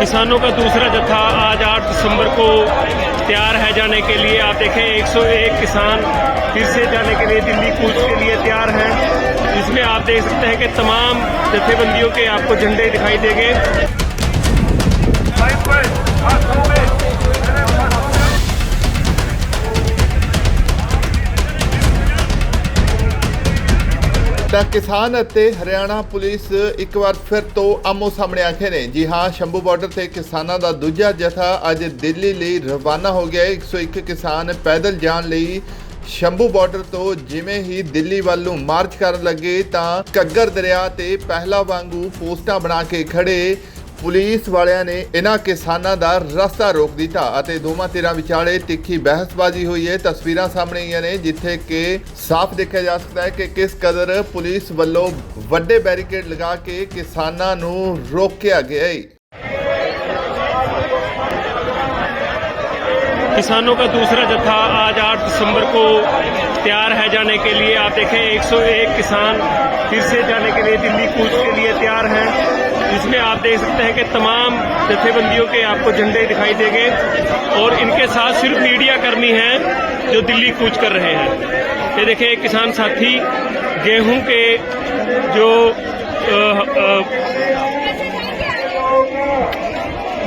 किसानों का दूसरा जत्था आज 8 दिसंबर को तैयार है जाने के लिए। आप देखें 101 किसान फिर से जाने के लिए दिल्ली कूच के लिए तैयार हैं। जिसमें आप देख सकते हैं कि तमाम जत्थेबंदियों के आपको झंडे दिखाई देंगे। ਤਾਂ ਕਿਸਾਨ ਅਤੇ ਹਰਿਆਣਾ ਪੁਲਿਸ ਇੱਕ ਵਾਰ ਫਿਰ ਤੋਂ ਆਮੋ ਸਾਹਮਣੇ ਆਖੇ ਨੇ। ਜੀ ਹਾਂ, ਸ਼ੰਭੂ ਬਾਰਡਰ ਤੇ ਕਿਸਾਨਾਂ ਦਾ ਦੂਜਾ ਜਥਾ ਅੱਜ ਦਿੱਲੀ ਲਈ ਰਵਾਨਾ ਹੋ ਗਿਆ ਹੈ। 101 ਕਿਸਾਨ ਪੈਦਲ ਜਾਣ ਲਈ ਸ਼ੰਭੂ ਬਾਰਡਰ ਤੋਂ ਜਿਵੇਂ ਹੀ ਦਿੱਲੀ ਵੱਲ ਨੂੰ ਮਾਰਚ ਕਰਨ ਲੱਗੇ ਤਾਂ ਕੱਗਰ ਦਰਿਆ ਤੇ ਪਹਿਲਾ ਵਾਂਗੂ ਪੋਸਟਾਂ ਬਣਾ ਕੇ ਖੜੇ ਪੁਲਿਸ ਵਾਲਿਆਂ ਨੇ ਇਹਨਾਂ ਕਿਸਾਨਾਂ ਦਾ ਰਸਤਾ ਰੋਕ ਦਿੱਤਾ ਅਤੇ ਦੋਵਾਂ ਧਿਰਾਂ ਵਿਚਾਲੇ ਤਿੱਖੀ ਬਹਿਸਬਾਜ਼ੀ ਹੋਈ ਹੈ। ਤਸਵੀਰਾਂ ਸਾਹਮਣੇ ਆਈਆਂ ਨੇ, ਜਿੱਥੇ ਕਿ ਸਾਫ਼ ਦੇਖਿਆ ਜਾ ਸਕਦਾ ਹੈ ਕਿ ਕਿਸ ਕਦਰ ਪੁਲਿਸ ਵੱਲੋਂ ਵੱਡੇ ਬੈਰੀਕੇਡ ਲਗਾ ਕੇ ਕਿਸਾਨਾਂ ਨੂੰ ਰੋਕਿਆ ਗਿਆ ਹੈ। किसानों का दूसरा जत्था आज 8 दिसंबर को तैयार है जाने के लिए। आप देखें 101 किसान फिर से जाने के लिए दिल्ली कूच के लिए तैयार हैं। इसमें आप देख सकते हैं कि तमाम जत्थेबंदियों के आपको झंडे दिखाई देंगे और इनके साथ सिर्फ़ मीडिया कर्मी हैं जो दिल्ली कूच कर रहे हैं। ये देखें एक किसान साथी गेहूँ के जो अ, अ,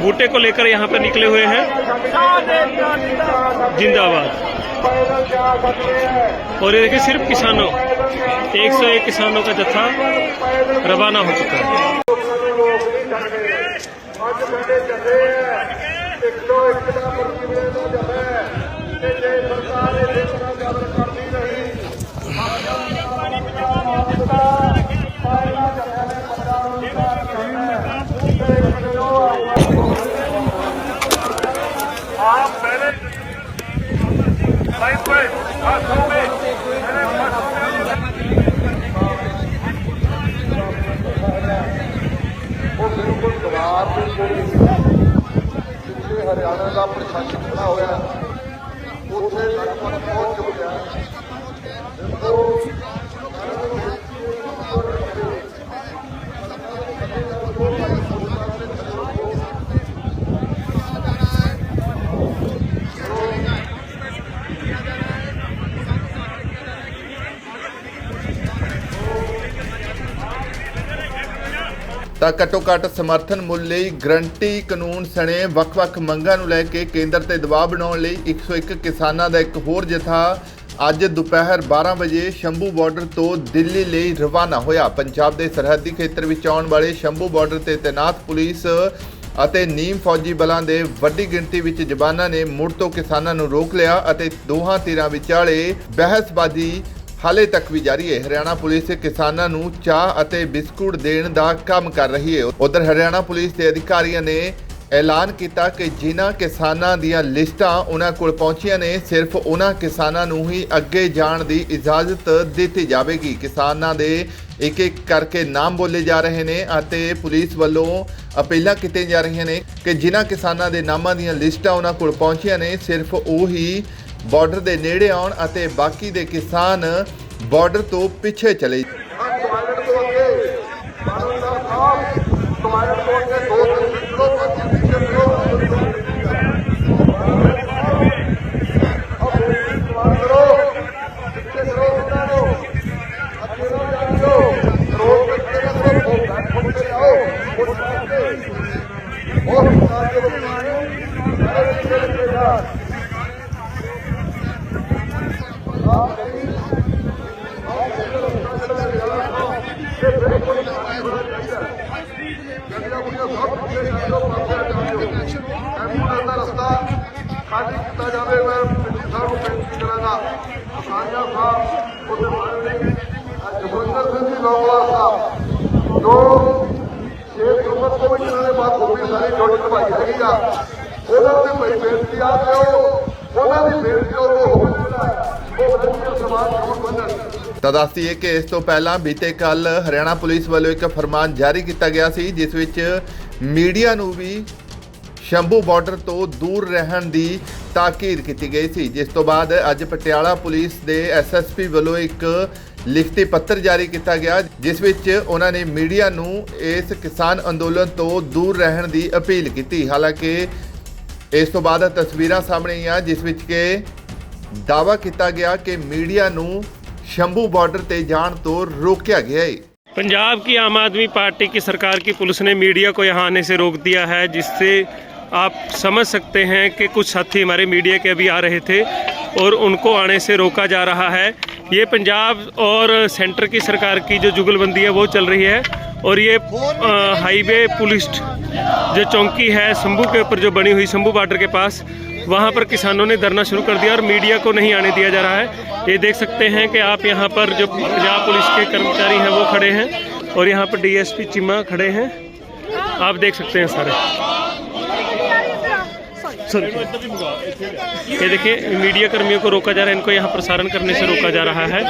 बूटे को लेकर यहाँ पर निकले हुए हैं। जिंदाबाद। और ये देखिए, सिर्फ़ किसानों 101 किसानों का जत्था रवाना हो चुका है। ਅੱਜ ਉਹ ਬਿਲਕੁਲ ਦਵਾਰ ਦੇ ਕੋਲ ਜਿੱਥੇ ਹਰਿਆਣਾ ਦਾ ਪ੍ਰਸ਼ਾਸਨ ਖੜਾ ਹੋਇਆ ਉੱਥੇ ਲਗਭਗ ਪਹੁੰਚ ਚੁੱਕਿਆ ਉਹ ਤਾਂ ਘੱਟੋ ਘੱਟ ਸਮਰਥਨ ਮੁੱਲ ਲਈ ਗਰੰਟੀ ਕਾਨੂੰਨ ਸਣੇ ਵੱਖ-ਵੱਖ ਮੰਗਾਂ ਨੂੰ ਲੈ ਕੇ ਕੇਂਦਰ ਤੇ ਦਬਾਅ ਬਣਾਉਣ ਲਈ 101 ਕਿਸਾਨਾਂ ਦਾ ਇੱਕ ਹੋਰ ਜਥਾ ਅੱਜ ਦੁਪਹਿਰ 12 ਵਜੇ ਸ਼ੰਭੂ ਬਾਰਡਰ ਤੋਂ ਦਿੱਲੀ ਲਈ ਰਵਾਨਾ ਹੋਇਆ। ਪੰਜਾਬ ਦੇ ਸਰਹੱਦੀ ਖੇਤਰ ਵਿੱਚ ਆਉਣ ਵਾਲੇ ਸ਼ੰਭੂ ਬਾਰਡਰ ਤੇ ਤੈਨਾਤ ਪੁਲਿਸ ਅਤੇ ਨੀਮ ਫੌਜੀ ਬਲਾਂ ਦੇ ਵੱਡੀ ਗਿਣਤੀ ਵਿੱਚ ਜਵਾਨਾਂ ਨੇ ਮੁੜ ਤੋਂ ਕਿਸਾਨਾਂ ਨੂੰ ਰੋਕ ਲਿਆ ਅਤੇ ਦੋਹਾਂ ਧਿਰਾਂ ਵਿਚਾਲੇ ਬਹਿਸਬਾਜ਼ੀ ਹਾਲੇ ਤੱਕ ਵੀ ਜਾਰੀ ਹੈ। ਹਰਿਆਣਾ ਪੁਲਿਸ ਕਿਸਾਨਾਂ ਨੂੰ ਚਾਹ ਅਤੇ ਬਿਸਕੁਟ ਦੇਣ ਦਾ ਕੰਮ ਕਰ ਰਹੀ ਹੈ। ਉਧਰ ਹਰਿਆਣਾ ਪੁਲਿਸ ਦੇ ਅਧਿਕਾਰੀਆਂ ਨੇ ਐਲਾਨ ਕੀਤਾ ਕਿ ਜਿਨ੍ਹਾਂ ਕਿਸਾਨਾਂ ਦੀਆਂ ਲਿਸਟਾਂ ਉਹਨਾਂ ਕੋਲ ਪਹੁੰਚੀਆਂ ਨੇ, ਸਿਰਫ ਉਹਨਾਂ ਕਿਸਾਨਾਂ ਨੂੰ ਹੀ ਅੱਗੇ ਜਾਣ ਦੀ ਇਜਾਜ਼ਤ ਦਿੱਤੀ ਜਾਵੇਗੀ। ਕਿਸਾਨਾਂ ਦੇ ਇੱਕ ਇੱਕ ਕਰਕੇ ਨਾਮ ਬੋਲੇ ਜਾ ਰਹੇ ਨੇ ਅਤੇ ਪੁਲਿਸ ਵੱਲੋਂ ਅਪੀਲਾਂ ਕੀਤੀਆਂ ਜਾ ਰਹੀਆਂ ਨੇ ਕਿ ਜਿਨ੍ਹਾਂ ਕਿਸਾਨਾਂ ਦੇ ਨਾਮਾਂ ਦੀਆਂ ਲਿਸਟਾਂ ਉਹਨਾਂ ਕੋਲ ਪਹੁੰਚੀਆਂ ਨੇ, ਸਿਰਫ ਉਹੀ ਬਾਰਡਰ ਦੇ ਨੇੜੇ ਆਉਣ ਅਤੇ ਬਾਕੀ ਦੇ ਕਿਸਾਨ ਬਾਰਡਰ ਤੋਂ ਪਿੱਛੇ ਚਲੇ ਟਾਇਲਟ ਤੋਂ ਅੱਗੇ ਬਾਦਲ ਸਾਹਿਬ ਟਾਇਲਟ ਤੋਂ ਅੱਗੇ ਦੋ ਤਿੰਨ ਕਿਲੋ ਪੱਚੀ ਪਿੱਛੇ ਕਰੋ ਕਰੋ ਪਿੱਛੇ ਕਰੋ ਉਹਨਾਂ ਨੂੰ ਅੱਗੇ ਨਾ ਜਾਓ ਰੋਡ ਤੇ ਖੜੇ ਕਰੋ ਉਹ ਬੈਠ ਹੋ ਕੇ ਆਓ ਉਸ ਪਾਸੇ ਉਹ ਸਾਰੇ ਲੋਕ ਸਾਰੇ ਪਿੱਛੇ ਜਾ ਆਪ ਕਰੀ ਗੱਡੀਆਂ ਪਿੱਛੇ ਕਰ ਲਓ ਪਾਸੇ ਐਂਬੂਲੈਂਸ ਦਾ ਰਸਤਾ ਖਾਲੀ ਕੀਤਾ ਜਾਵੇ ਮੈਂ ਪਿੰਡੀ ਸਾਹਿਬ ਨੂੰ ਬੇਨਤੀ ਕਰਾਂਗਾ ਸਾਂਝਾ ਸਾਹਿਬ ਉਹਦੇ ਬਾਰੇ ਜਗਵਿੰਦਰ ਸਿੰਘ ਜੀ ਲੋਕਲਾ ਸਾਹਿਬ ਜੋ ਸ਼ੇਖ ਗੁਰਮਤ ਤੋਂ ਵੀ ਇਹਨਾਂ ਦੇ ਬਾਅਦ ਗੋਪੀ ਸਾਰੀ ਜੁੜ ਭਾਈ ਹੈਗੀ ਆ ਉਹਨਾਂ ਦੀ ਬੜੀ ਬੇਨਤੀ ਆ ਕਿ ਉਹ ਉਹਨਾਂ ਦੀ ਬੇਨਤੀ ਉਹ ਹੋਵੇ ਉਹ ਰੰਜਰ ਸਮਾਜ ਨੂੰ ਬੰਨਣ ਤਾਂ ਦੱਸਦੀਏ ਕਿ ਇਸ ਤੋਂ ਪਹਿਲਾਂ ਬੀਤੇ ਕੱਲ ਹਰਿਆਣਾ ਪੁਲਿਸ ਵੱਲੋਂ ਇੱਕ ਫਰਮਾਨ ਜਾਰੀ ਕੀਤਾ ਗਿਆ ਸੀ, ਜਿਸ ਵਿੱਚ ਮੀਡੀਆ ਨੂੰ ਵੀ ਸ਼ੰਭੂ ਬਾਰਡਰ ਤੋਂ ਦੂਰ ਰਹਿਣ ਦੀ ਤਾਕੀਦ ਕੀਤੀ ਗਈ ਸੀ। ਜਿਸ ਤੋਂ ਬਾਅਦ ਅੱਜ ਪਟਿਆਲਾ ਪੁਲਿਸ ਦੇ ਐਸਐਸਪੀ ਵੱਲੋਂ ਇੱਕ ਲਿਖਤੀ ਪੱਤਰ ਜਾਰੀ ਕੀਤਾ ਗਿਆ, ਜਿਸ ਵਿੱਚ ਉਹਨਾਂ ਨੇ ਮੀਡੀਆ ਨੂੰ ਇਸ ਕਿਸਾਨ ਅੰਦੋਲਨ ਤੋਂ ਦੂਰ ਰਹਿਣ ਦੀ ਅਪੀਲ ਕੀਤੀ। ਹਾਲਾਂਕਿ ਇਸ ਤੋਂ ਬਾਅਦ ਤਸਵੀਰਾਂ ਸਾਹਮਣੇ ਆਈਆਂ, ਜਿਸ ਵਿੱਚ ਕਿ ਦਾਅਵਾ ਕੀਤਾ ਗਿਆ ਕਿ ਮੀਡੀਆ ਨੂੰ ਸ਼ੰਭੂ ਬਾਰਡਰ ਤੇ ਜਾਣ ਤੋਂ ਰੋਕਿਆ ਗਿਆ ਹੈ पंजाब की आम आदमी पार्टी की सरकार की पुलिस ने मीडिया को यहाँ आने से रोक दिया है, जिससे आप समझ सकते हैं कि कुछ साथी हमारे मीडिया के अभी आ रहे थे और उनको आने से रोका जा रहा है। ये पंजाब और सेंटर की सरकार की जो जुगलबंदी है, वो चल रही है और ये हाईवे पुलिस जो चौकी है, शंभू के ऊपर जो बनी हुई शंभू बॉर्डर के पास, वहाँ पर किसानों ने धरना शुरू कर दिया और मीडिया को नहीं आने दिया जा रहा है। ये देख सकते हैं कि आप यहाँ पर जो पंजाब पुलिस के कर्मचारी हैं, वो खड़े हैं और यहाँ पर डीएसपी चिमा खड़े हैं। आप देख सकते हैं सारे। ये देखिए, मीडिया कर्मियों को रोका जा रहा है, इनको यहाँ प्रसारण करने से रोका जा रहा है।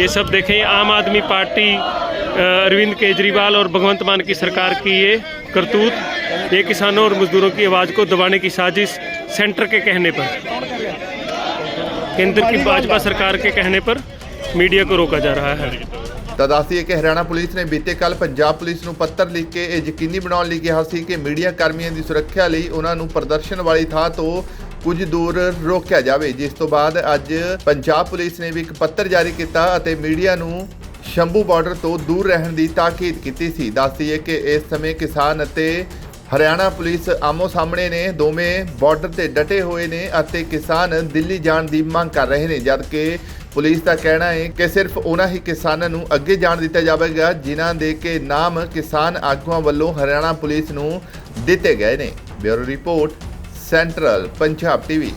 ये सब देखें आम आदमी पार्टी अरविंद केजरीवाल और भगवंत मान की सरकार की ये करतूत, ये किसानों और मजदूरों की आवाज़ को दबाने की साजिश सेंटर के कहने पर, केंद्र की भाजपा सरकार के कहने पर मीडिया को रोका जा रहा है। ਤਾਂ ਦੱਸਦੀਏ ਕਿ ਹਰਿਆਣਾ ਪੁਲਿਸ ਨੇ ਬੀਤੇ ਕੱਲ ਪੰਜਾਬ ਪੁਲਿਸ ਨੂੰ ਪੱਤਰ ਲਿਖ ਕੇ ਇਹ ਯਕੀਨੀ ਬਣਾਉਣ ਲਈ ਕਿਹਾ ਸੀ ਕਿ ਮੀਡੀਆ ਕਰਮੀਆਂ ਦੀ ਸੁਰੱਖਿਆ ਲਈ ਉਹਨਾਂ ਨੂੰ ਪ੍ਰਦਰਸ਼ਨ ਵਾਲੀ ਥਾਂ ਤੋਂ ਕੁਝ ਦੂਰ ਰੋਕਿਆ ਜਾਵੇ, ਜਿਸ ਤੋਂ ਬਾਅਦ ਅੱਜ ਪੰਜਾਬ ਪੁਲਿਸ ਨੇ ਵੀ ਇੱਕ ਪੱਤਰ ਜਾਰੀ ਕੀਤਾ ਅਤੇ ਮੀਡੀਆ ਨੂੰ ਸ਼ੰਭੂ ਬਾਰਡਰ ਤੋਂ ਦੂਰ ਰਹਿਣ ਦੀ ਤਾਕੀਦ ਕੀਤੀ ਸੀ। ਦੱਸਦੀਏ ਕਿ ਇਸ ਸਮੇਂ ਕਿਸਾਨ ਅਤੇ ਹਰਿਆਣਾ ਪੁਲਿਸ ਆਮੋ ਸਾਹਮਣੇ ਨੇ, ਦੋਵੇਂ ਬਾਰਡਰ ਤੇ ਡਟੇ ਹੋਏ ਨੇ ਅਤੇ ਕਿਸਾਨ ਦਿੱਲੀ ਜਾਣ ਦੀ ਮੰਗ ਕਰ ਰਹੇ ਨੇ, ਜਦਕਿ ਪੁਲਿਸ ਦਾ ਕਹਿਣਾ ਹੈ ਕਿ ਸਿਰਫ ਉਹਨਾਂ ਹੀ ਕਿਸਾਨਾਂ ਨੂੰ ਅੱਗੇ ਜਾਣ ਦਿੱਤਾ ਜਾਵੇਗਾ, ਜਿਨ੍ਹਾਂ ਦੇ ਕੇ ਨਾਮ ਕਿਸਾਨ ਆਗੂਆਂ ਵੱਲੋਂ ਹਰਿਆਣਾ ਪੁਲਿਸ ਨੂੰ ਦਿੱਤੇ ਗਏ ਨੇ। Bureau report, central Punjab TV.